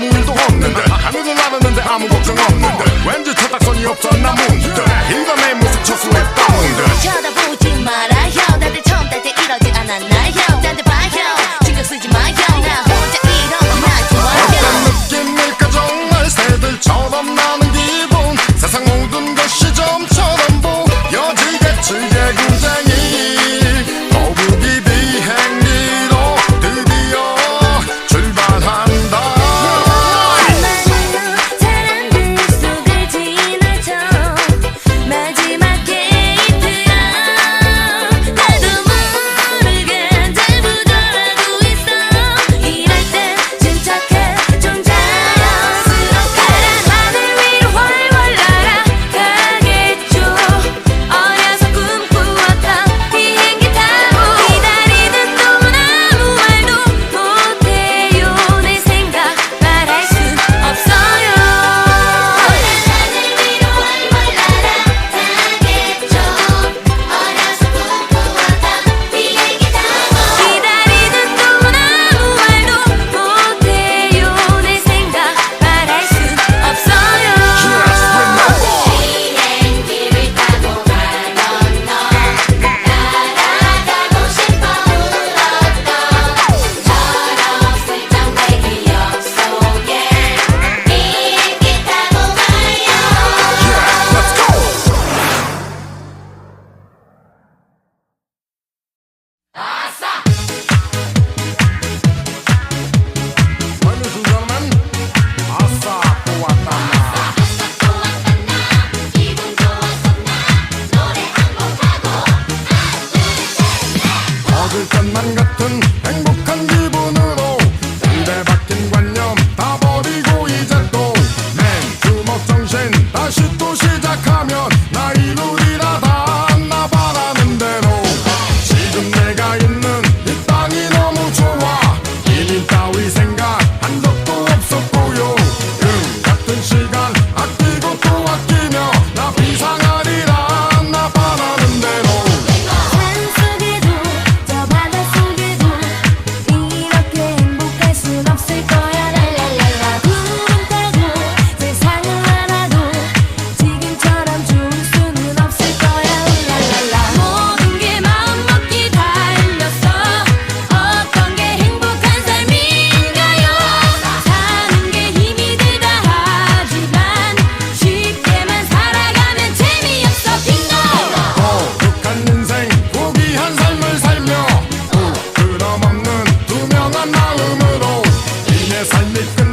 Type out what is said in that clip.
아무 일도 없는데. 하늘을 나르는데 아무 걱정 없는데. 왠지 초딱선이 없었나 문득 이거 내 모습 초수에 떠오른데. 쳐다보지 마라. 같은 행복한 기분. It's